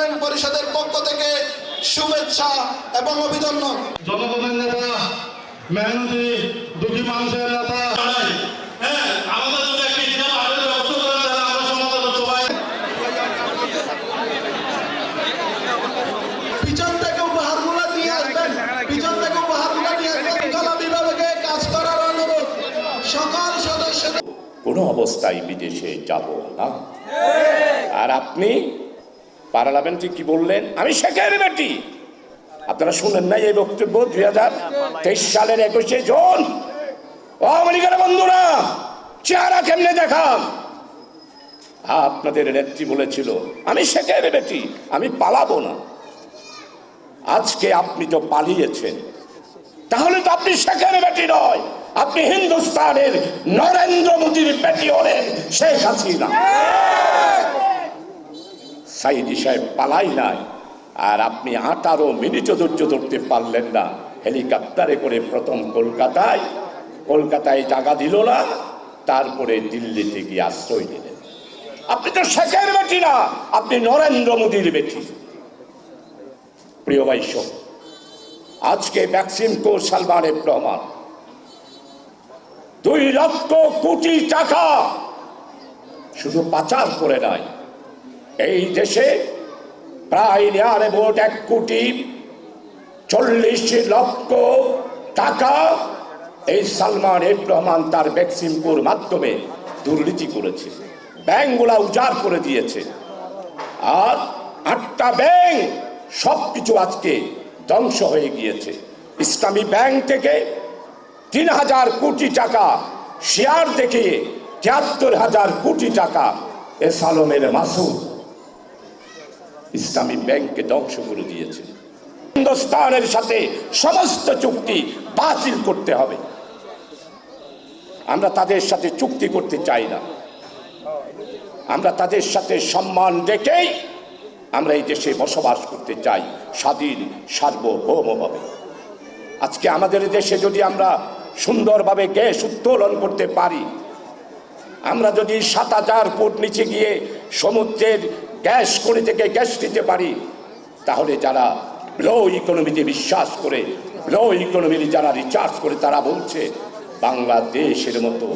পরিষদের পক্ষ থেকে শুভেচ্ছা এবং অভিনন্দন। জনগণের নেতা মেহনতি দুটি মানুষের নেতা। হ্যাঁ আমাদের যদি একটি ইতিহাস আয়োজনের ব্যবস্থা করেন তাহলে আমরা সমাজের সবাই। পিছন থেকে উপহারগুলো নিয়ে আসবেন পিছন থেকে উপহারগুলো নিয়ে আসবেন। কলা বিভাগে কাজ করার অনুরোধ। সকল সদস্যদের কোনো অবস্থায় বিদেশে যাব না। আর আপনি পার্লামেন্টে কি বললেন? আমি শেখের বেটি আপনারা শুনেন নাই এই বক্তব্য দুই হাজার তেইশ সালের একুশে জুন। আমেরিকার বন্ধুরা, চেহারা কেমনে দেখাম আপনাদের নেত্রী বলেছিল, আমি শেখের বেটি আমি পালাবো না। আজকে আপনি তো পালিয়েছেন। তাহলে তো আপনি শেখের বেটি নয়, আপনি হিন্দুস্তানের নরেন্দ্র মোদীর বেটি হলেন শেখ হাসিনা। সাইদি সাহেব পালাই নাই। আর আপনি আঠারো মিনিটও ধৈর্য ধরতে পারলেন না। হেলিকপ্টারে করে প্রথম কলকাতায় কলকাতায় জায়গা দিল না, তারপরে দিল্লিতে গিয়ে আশ্রয় নিলেন। আপনি তো শেখের বেটি না, আপনি নরেন্দ্র মোদীর বেটি। প্রিয় ভাইসব আজকে ভ্যাকসিন কো সালমানের প্রমাণ। দুই লক্ষ কোটি টাকা শুধু পাচার করে নাই এই দেশে প্রায় নেয়ার ভোট এক কোটি চল্লিশ লক্ষ টাকা এই সালমান এফ রহমান তার ভ্যাকসিনপুর মাধ্যমে দুর্নীতি করেছে, ব্যাংকগুলা উজাড় করে দিয়েছে। আর আটটা ব্যাংক সব কিছু আজকে ধ্বংস হয়ে গিয়েছে। ইসলামী ব্যাংক থেকে তিন হাজার কোটি টাকা, শেয়ার দেখে তিয়াত্তর হাজার কোটি টাকা এ সালমের মাসুদ। ইসলামী ব্যাংককে ধ্বংস করে দিয়েছে। হিন্দুস্তানের সাথে সমস্ত চুক্তি বাতিল করতে হবে। আমরা তাদের সাথে চুক্তি করতে চাই না। আমরা তাদের সাথে সম্মান রেখেই আমরা এই দেশে বসবাস করতে চাই স্বাধীন, সার্বভৌমভাবে। আজকে আমাদের দেশে যদি আমরা সুন্দরভাবে গ্যাস উত্তোলন করতে পারি, আমরা যদি সাত হাজার ফুট নিচে গিয়ে সমুদ্রের গ্যাস খনি থেকে গ্যাস নিতে পারি, তাহলে যারা ব্লো ইকোনমিতে বিশ্বাস করে ব্লো ইকোনমির যারা রিচার্জ করে, তারা বলছে, বাংলাদেশের মতো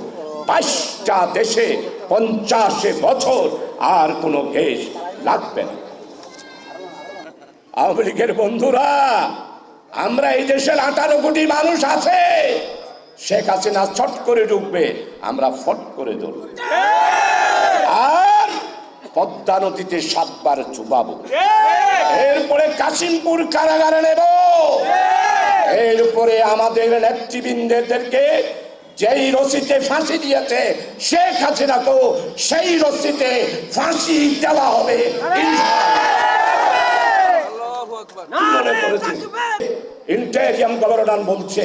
বাইশটা দেশে পঞ্চাশে বছর আর কোনো গ্যাস লাগবে না। আওয়ামী লীগের বন্ধুরা, আমরা এই দেশের আঠারো কোটি মানুষ আছে, শেখ হাসিনা ছট করে ঢুকবে, আমরা ফট করে ধরব। পদ্মা নদীতে সাতবার চুবাবো। এরপরে কাশিমপুর কারাগারে নেব। এরপরে আমাদের নেতৃবৃন্দদেরকে যেই রশিতে ফাঁসি দিয়েছে সে শেখ হাসিনাকেও সেই রশিতে ফাঁসি দেওয়া হবে। ইন্টেরিয়াম গভর্নর বলছে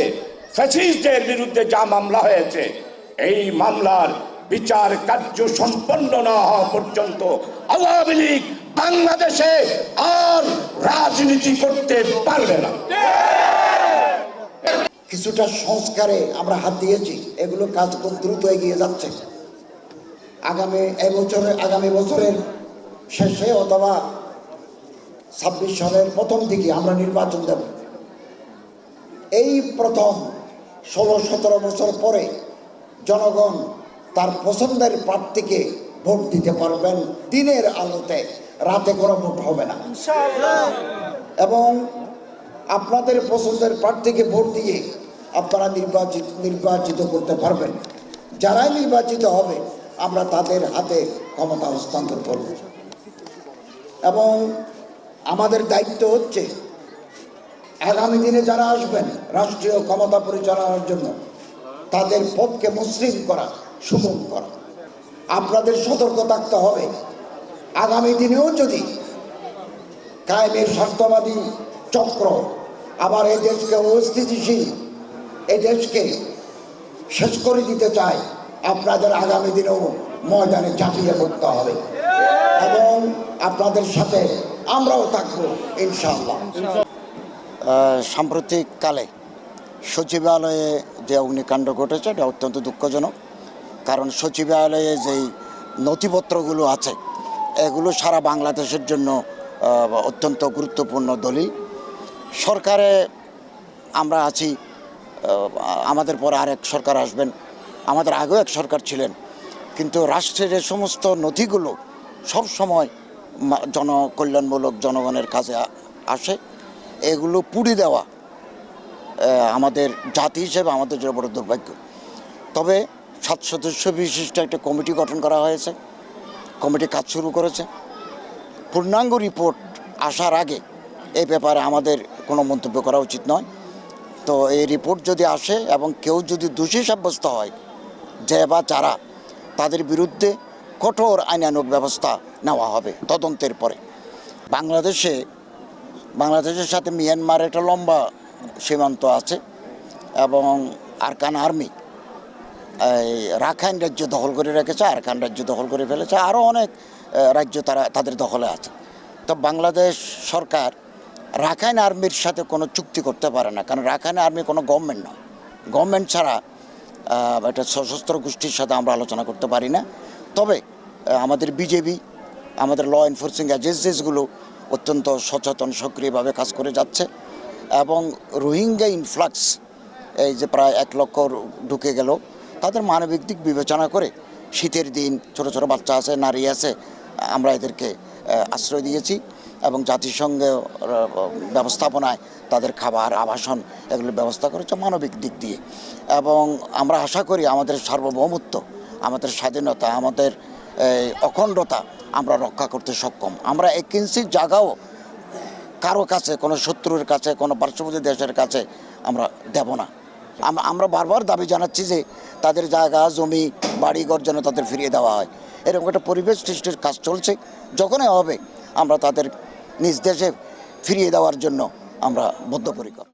ফ্যাসিস্টদের বিরুদ্ধে যা মামলা হয়েছে এই মামলার বিচার কার্য সম্পন্ন না হওয়া পর্যন্ত আওয়ামী লীগ বাংলাদেশে আর রাজনীতি করতে পারবে না। কিছুটা সংস্কারে আমরা হাত দিয়েছি, এগুলো কাজ খুব দ্রুত এগিয়ে যাচ্ছে। আগামী এবছরে আগামী বছরের শেষে অথবা ছাব্বিশ সালের প্রথম দিকে আমরা নির্বাচন দেব। এই প্রথম ষোলো সতেরো বছর পরে জনগণ পছন্দের প্রার্থীকে ভোট দিতে পারবেন দিনের আলোতে। রাতে কোনো ভোট হবে না। এবং আপনাদের পছন্দের প্রার্থীকে ভোট দিয়ে আপনারা নির্বাচিত নির্বাচিত করতে পারবেন। যারাই নির্বাচিত হবে আমরা তাদের হাতে ক্ষমতা হস্তান্তর করব। এবং আমাদের দায়িত্ব হচ্ছে আগামী দিনে যারা আসবেন রাষ্ট্রীয় ক্ষমতা পরিচালনার জন্য তাদের পথকে মসৃণ করা, সুগম করা। আপনাদের সতর্ক থাকতে হবে। আগামী দিনেও যদি কায়েমের স্বার্থবাদী চক্র আবার এই দেশকে অস্থিতিশীল, এই দেশকে শেষ করে দিতে চায়, আপনাদের আগামী দিনেও ময়দানে ঝাঁপিয়ে পড়তে হবে। এবং আপনাদের সাথে আমরাও থাকব, ইনশাআল্লাহ। সাম্প্রতিককালে সচিবালয়ে যে অগ্নিকাণ্ড ঘটেছে, এটা অত্যন্ত দুঃখজনক। কারণ সচিবালয়ে যেই নথিপত্রগুলো আছে, এগুলো সারা বাংলাদেশের জন্য অত্যন্ত গুরুত্বপূর্ণ দলিল। সরকারে আমরা আছি আমাদের পরে আরেক সরকার আসবেন। আমাদের আগেও এক সরকার ছিলেন। কিন্তু রাষ্ট্রের এ সমস্ত নথিগুলো সব সময় জনকল্যাণমূলক জনগণের কাছে আসে। এগুলো পুড়ি দেওয়া আমাদের জাতি হিসেবে আমাদের জন্য বড় দুর্ভাগ্য। তবে সাত সদস্য বিশিষ্ট একটা কমিটি গঠন করা হয়েছে। কমিটি কাজ শুরু করেছে। পূর্ণাঙ্গ রিপোর্ট আসার আগে এই ব্যাপারে আমাদের কোনো মন্তব্য করা উচিত নয়। তো এই রিপোর্ট যদি আসে এবং কেউ যদি দোষী সাব্যস্ত হয়, যে বা যারা, তাদের বিরুদ্ধে কঠোর আইনানুগ ব্যবস্থা নেওয়া হবে তদন্তের পরে। বাংলাদেশে, বাংলাদেশের সাথে মিয়ানমার একটা লম্বা সীমান্ত আছে এবং আরকান আর্মি এই রাখাইন রাজ্য দখল করে রেখেছে, আরকান রাজ্য দখল করে ফেলেছে আরও অনেক রাজ্য তারা, তাদের দখলে আছে। তো বাংলাদেশ সরকার রাখাইন আর্মির সাথে কোনো চুক্তি করতে পারে না, কারণ রাখাইন আর্মি কোনো গভর্নমেন্ট নয়। গভর্নমেন্ট ছাড়া একটা সশস্ত্র গোষ্ঠীর সাথে আমরা আলোচনা করতে পারি না। তবে আমাদের বিজেপি, আমাদের ল এনফোর্সিং এজেন্সিসগুলো অত্যন্ত সচেতন, সক্রিয়ভাবে কাজ করে যাচ্ছে। এবং রোহিঙ্গা ইনফ্লাক্স এই যে প্রায় এক লক্ষ ঢুকে গেল তাদের মানবিক দিক বিবেচনা করে শীতের দিন ছোট ছোট বাচ্চা আছে নারী আছে আমরা এদেরকে আশ্রয় দিয়েছি এবং জাতিসংঘের আহ, ব্যবস্থাপনায় তাদের খাবার আবাসন এগুলোর ব্যবস্থা করেছে মানবিক দিক দিয়ে। এবং আমরা আশা করি আমাদের সার্বভৌমত্ব আমাদের স্বাধীনতা আমাদের অখণ্ডতা আমরা রক্ষা করতে সক্ষম। আমরা এক ইঞ্চি জায়গাও কারও কাছে, কোনো শত্রুর কাছে, কোনো পার্শ্ববর্তী দেশের কাছে আমরা দেব না। আমরা বারবার দাবি জানাচ্ছি যে তাদের জায়গা, জমি, বাড়িঘর যেন তাদের ফিরিয়ে দেওয়া হয়। এরকম একটা পরিবেশ সৃষ্টির কাজ চলছে। যখনই হবে, আমরা তাদের নিজ দেশে ফিরিয়ে দেওয়ার জন্য আমরা বদ্ধপরিকর।